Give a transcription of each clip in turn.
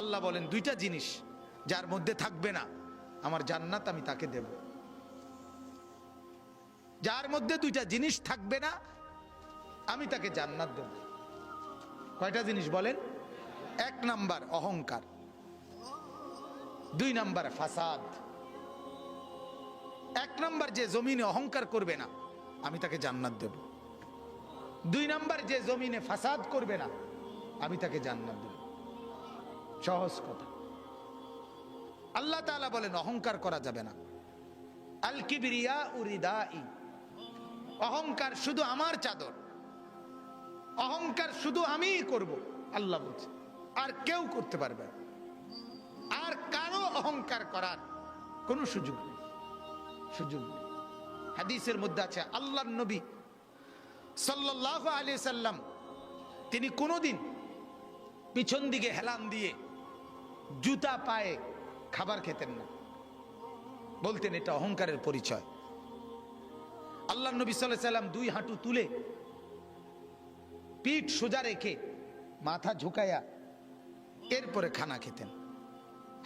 আল্লাহ বলেন দুইটা জিনিস যার মধ্যে থাকবে না, আমার জান্নাত আমি তাকে দেব। যার মধ্যে দুইটা জিনিস থাকবে না, আমি তাকে জান্নাত দেব। কয়টা জিনিস বলেন? এক নাম্বার অহংকার, দুই নাম্বার ফাসাদ, এক নাম্বার যে জমিনে অহংকার করবে না, আমি তাকে জান্নাত দেব। দুই নাম্বার যে জমিনে ফাসাদ করবে না, আমি তাকে জান্নাত দেব। সহজ কথা। আল্লাহ তাআলা বলেন, অহংকার করা যাবে না। আল কিবরিয়া উরিদাই। অহংকার শুধু আমার চাদর। অহংকার শুধু আমিই করব, আল্লাহ বলছে। আর কেউ করতে পারবে আর কারও অহংকার করার কোনো সুযোগ নেই। সুযোগ নেই। হাদিসের মধ্যে আছে আল্লাহ নবী সাল্লাহ আলি সাল্লাম, তিনি কোনোদিন পিছন দিকে হেলান দিয়ে জুতা পায়ে খাবার খেতেন না। বলতেন এটা অহংকারের পরিচয়। আল্লাহ নবী সাল্লাহ সাল্লাম দুই হাঁটু তুলে পিঠ সোজা রেখে মাথা ঝুঁকাইয়া এরপরে খানা খেতেন।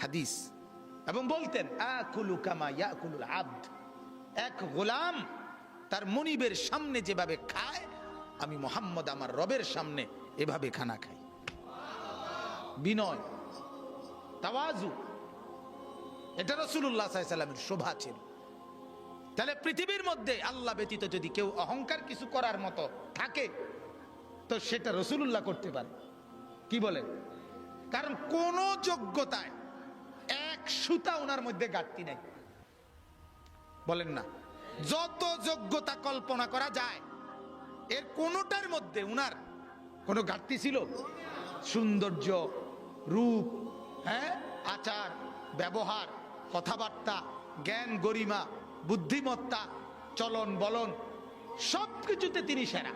হাদিস। এবং বলতেন কামা আব্দ। এক গোলাম তার মনিবের সামনে যেভাবে খায়, আমি মোহাম্মদ আমার রবের সামনে এভাবে খানা খাই। বিনয় তাওয়াজু। এটা রসুল্লাহ সাল্লামের শোভা ছিল। তাহলে পৃথিবীর মধ্যে আল্লাহ ব্যতীত যদি কেউ অহংকার কিছু করার মতো থাকে, তো সেটা রসুল্লাহ করতে পারে। কি বলেন? কারণ কোন যোগ্যতায় এক সুতা ওনার মধ্যে ঘাটতি নেই। বলেন না। যত যোগ্যতা কল্পনা করা যায়, এর কোনোটার মধ্যে উনার কোনো ঘাটতি ছিল? সৌন্দর্য, রূপ হ্যাঁ? আচার ব্যবহার কথাবার্তা জ্ঞান গরিমা বুদ্ধিমত্তা চলন বলন সব কিছুতে তিনি সেরা।